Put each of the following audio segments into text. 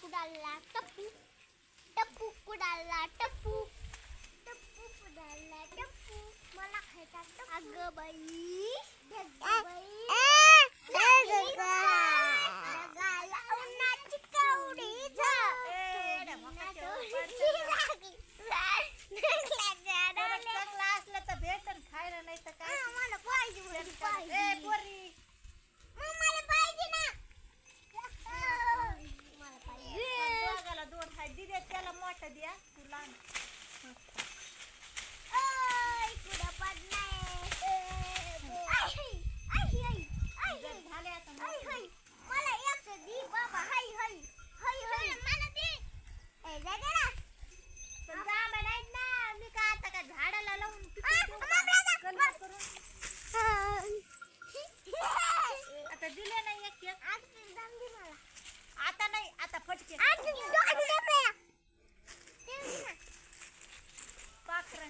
कुडाला टप्पू टप्पू कुडाला टप्पू टप्पू कुडाला टप्पू मला खायचा अगं बाई त्या तुला आता दिले नाही एक आता नाही आता फटके.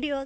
video